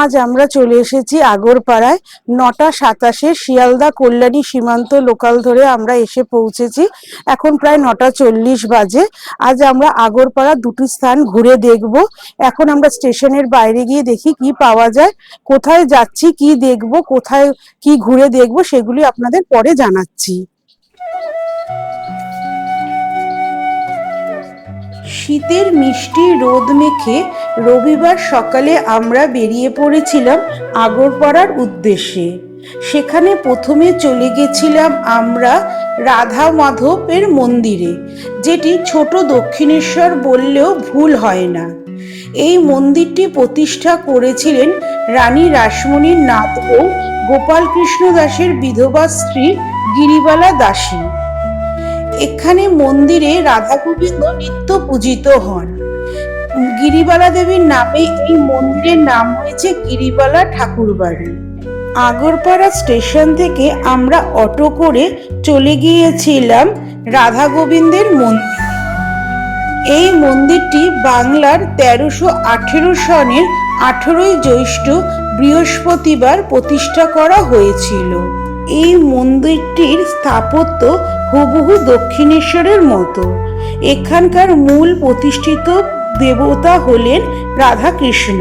আজ আমরা চলে এসেছি আগরপাড়ায়। নটা সাতাশে শিয়ালদা কল্যাণী সীমান্ত লোকাল ধরে আমরা এসে পৌঁছেছি। এখন প্রায় নটা চল্লিশ বাজে। আজ আমরা আগরপাড়া দুটি স্থান ঘুরে দেখব। এখন আমরা স্টেশনের বাইরে গিয়ে দেখি কি পাওয়া যায়, কোথায় যাচ্ছি, কি দেখব, কোথায় কি ঘুরে দেখব, সেগুলি আপনাদের পরে জানাচ্ছি। শীতের মিষ্টি রোদ মেখে রবিবার সকালে আমরা বেরিয়ে পড়েছিলাম আগরপাড়ার উদ্দেশ্যে। সেখানে প্রথমে চলে গেছিলাম আমরা রাধা মাধবের মন্দিরে, যেটি ছোট দক্ষিণেশ্বর বললেও ভুল হয় না। এই মন্দিরটি প্রতিষ্ঠা করেছিলেন রানী রাসমণির নাথ ও গোপালকৃষ্ণ দাসের বিধবা স্ত্রী গিরিবালা দাসী। এখানে মন্দিরে রাধা গোবিন্দ নিত্য পূজিত হন। গিরিবালা দেবীর নামে এই মন্দিরের নাম হয়েছে গিরিবালা ঠাকুরবাড়ি আগরপাড়া স্টেশন থেকে আমরা অটো করে চলে গিয়েছিলাম রাধা গোবিন্দের মন্দির। এই মন্দিরটি বাংলার তেরোশো আঠেরো সনের আঠেরোই জ্যৈষ্ঠ বৃহস্পতিবার প্রতিষ্ঠা করা হয়েছিল। এই মন্দিরটির স্থাপত্য হুবহু দক্ষিণেশ্বরের মতো। এখানকার মূল প্রতিষ্ঠিত দেবতা হলেন রাধাকৃষ্ণ।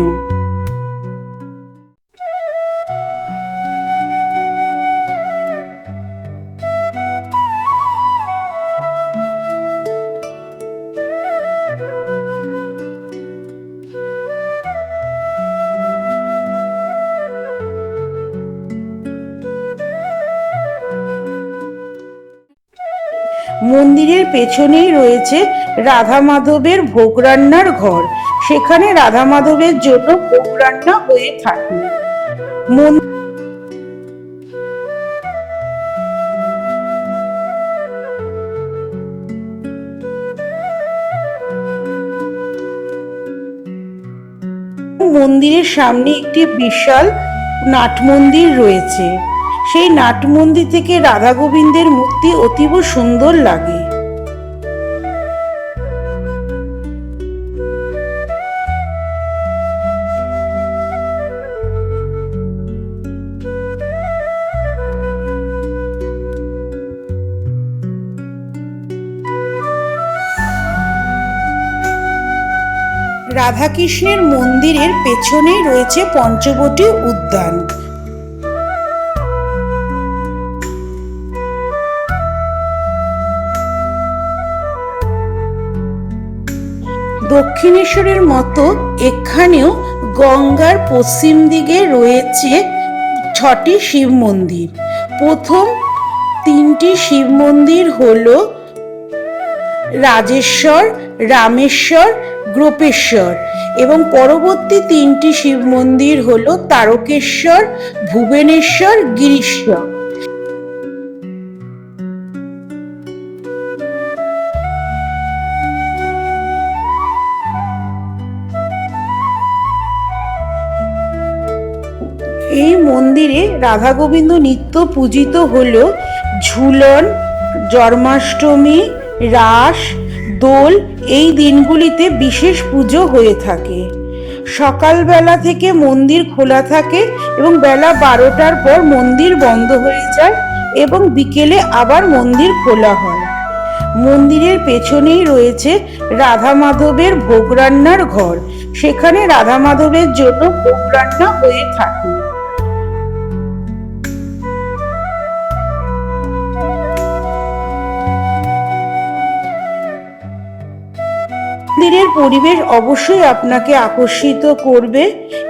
মন্দিরের পেছনেই রয়েছে রাধা মাধবের ভোগ রান্নার ঘর। সেখানে রাধা মাধবের জন্য ভোগ রান্না হয়ে থাকে। মন- মন্দিরের সামনে একটি বিশাল নাট মন্দির রয়েছে। সেই নাট মন্দির থেকে রাধা গোবিন্দের মূর্তি অতীব সুন্দর লাগে। রাধাকৃষ্ণের মন্দিরের পেছনেই রয়েছে পঞ্চবটী উদ্যান। দক্ষিণেশ্বরের মতো এখানেও গঙ্গার পশ্চিম দিকে রয়েছে ছটি শিব মন্দির। প্রথম তিনটি শিব মন্দির হল রাজেশ্বর, রামেশ্বর গ্রোপেশ্বর এবং পরবর্তী তিনটি শিব মন্দির হল তারকেশ্বর, ভুবনেশ্বর, গিরিশ্বর। এই মন্দিরে রাধা গোবিন্দ নিত্য পূজিত হল ঝুলন, জন্মাষ্টমী, রাস দোল এই দিনগুলিতে বিশেষ পুজো হয়ে থাকে। সকালবেলা থেকে মন্দির খোলা থাকে এবং বেলা বারোটার পর মন্দির বন্ধ হয়ে যায় এবং বিকেলে আবার মন্দির খোলা হয়। মন্দিরের পেছনেই রয়েছে রাধা মাধবের ভোগ রান্নার ঘর। সেখানে রাধা মাধবের জন্য ভোগ রান্না হয়ে থাকে। পরিবেশ অবশ্যই আপনাকে আকর্ষিত করবে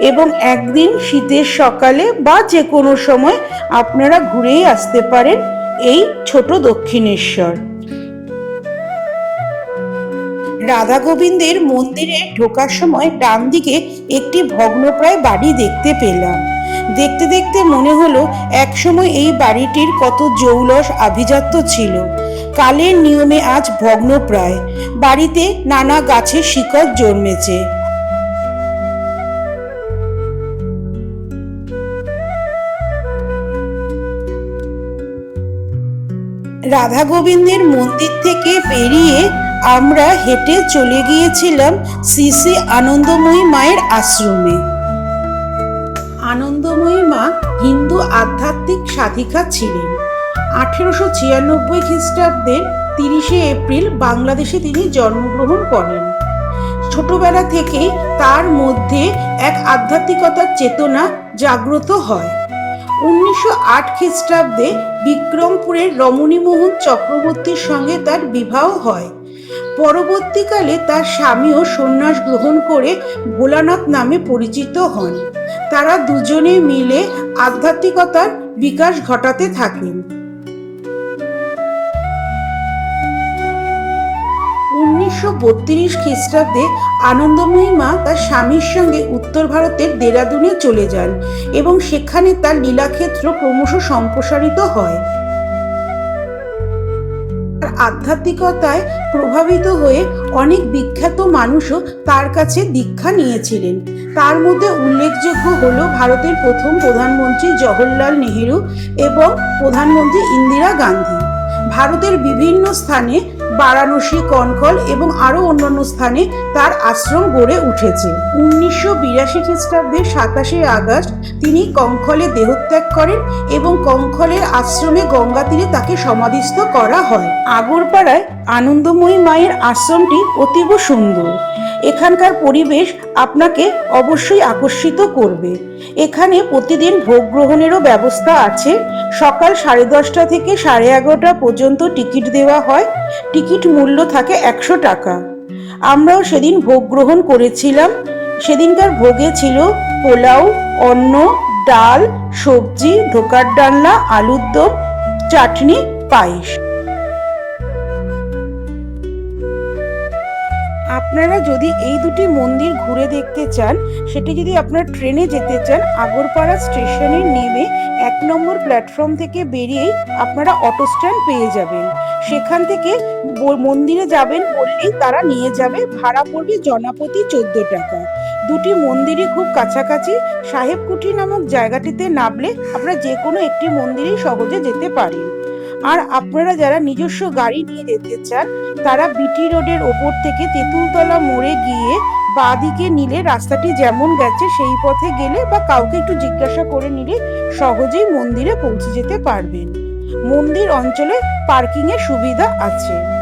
এবং একদিন শীতের সকালে বা যে কোনো সময় আপনারা ঘুরেই আসতে পারেন এই ছোট দক্ষিণেশ্বর। রাধা গোবিন্দের মন্দিরে ঢোকার সময় ডান দিকে একটি ভগ্নপ্রায় বাড়ি দেখতে পেলাম। দেখতে দেখতে মনে হলো, একসময় এই বাড়িটির কত জৌলস আভিজাত্য ছিল। কালের নিয়মে আজ ভগ্নপ্রায়। বাড়িতে নানা গাছের শিকড় জন্মেছে। রাধা গোবিন্দের মন্দির থেকে বেরিয়ে আমরা হেঁটে চলে গিয়েছিলাম শ্রী শ্রী আনন্দময়ী মায়ের আশ্রমে। আনন্দময়ী মা হিন্দু আধ্যাত্মিক সাধিকা ছিলেন। আঠেরোশো ছিয়ানব্বই খ্রিস্টাব্দের তিরিশে এপ্রিল বাংলাদেশে তিনি জন্মগ্রহণ করেন। ছোটবেলা থেকেই তার মধ্যে এক আধ্যাত্মিকতার চেতনা জাগ্রত হয়। উনিশশো আট খ্রিস্টাব্দে বিক্রমপুরের রমণীমোহন চক্রবর্তীর সঙ্গে তার বিবাহ হয়। পরবর্তীকালে তার স্বামীও সন্ন্যাস গ্রহণ করে ভোলানাথ নামে পরিচিত হন। তারা দুজনে মিলে আধ্যাত্মিকতার বিকাশ ঘটাতে থাকেন। বত্রিশ খ্রিস্টাব্দে আনন্দময়ী মা তার স্বামীর সঙ্গে উত্তর ভারতের দেরাদুনে চলে যান এবং সেখানে তার লীলাক্ষেত্র ক্রমশ সম্প্রসারিত হয়। আধ্যাত্মিকতায় প্রভাবিত হয়ে অনেক বিখ্যাত মানুষও তার কাছে দীক্ষা নিয়েছিলেন। তার মধ্যে উল্লেখযোগ্য হল ভারতের প্রথম প্রধানমন্ত্রী জওহরলাল নেহেরু এবং প্রধানমন্ত্রী ইন্দিরা গান্ধী। ভারতের বিভিন্ন স্থানে বারাণসী কনকল এবং আরও অন্যান্য স্থানে তার আশ্রম গড়ে উঠেছে। উনিশশো বিরাশি খ্রিস্টাব্দে সাতাশে আগস্ট তিনি কঙ্খলে দেহত্যাগ করেন এবং কঙ্খলের আশ্রমে গঙ্গা তীরে তাকে সমাধিস্থ করা হয়। আগরপাড়ায় আনন্দময়ী মায়ের আশ্রমটি অতীব সুন্দর। এখানকার পরিবেশ আপনাকে অবশ্যই আকর্ষিত করবে। এখানে প্রতিদিন ভোগ গ্রহণেরও ব্যবস্থা আছে। সকাল সাড়ে দশটা থেকে সাড়ে এগারোটা পর্যন্ত টিকিট দেওয়া হয়। টিকিট মূল্য থাকে একশো টাকা। আমরাও সেদিন ভোগ গ্রহণ করেছিলাম। সেদিনকার ভোগে ছিল পোলাও, অন্ন, ডাল, সবজি, ধোকার ডালনা, আলুর দম, চাটনি, পায়েস। আপনারা যদি এই দুটি মন্দির ঘুরে দেখতে চান, সেটি যদি আপনার ট্রেনে যেতে চান, আগরপাড়া স্টেশনে নেমে এক নম্বর প্ল্যাটফর্ম থেকে বেরিয়েই আপনারা অটো স্ট্যান্ড পেয়ে যাবেন। সেখান থেকে মন্দিরে যাবেন, বললেই তারা নিয়ে যাবে ভাড়া পড়বে জনাপতি চোদ্দ টাকা। দুটি মন্দিরই খুব কাছাকাছি সাহেবকুঠি নামক জায়গাটিতে নামলে আপনারা যে কোনো একটি মন্দিরেই সহজে যেতে পারেন। আর আপনারা যারা নিজস্ব গাড়ি নিয়ে যেতে চান, তারা বিটি রোডের ওপর থেকে তেঁতুলতলা মোড়ে গিয়ে বাঁদিকে নিলে রাস্তাটি যেমন গেছে, সেই পথে গেলে বা কাউকে একটু জিজ্ঞাসা করে নিলে সহজেই মন্দিরে পৌঁছে যেতে পারবেন। মন্দির অঞ্চলে পার্কিং এর সুবিধা আছে।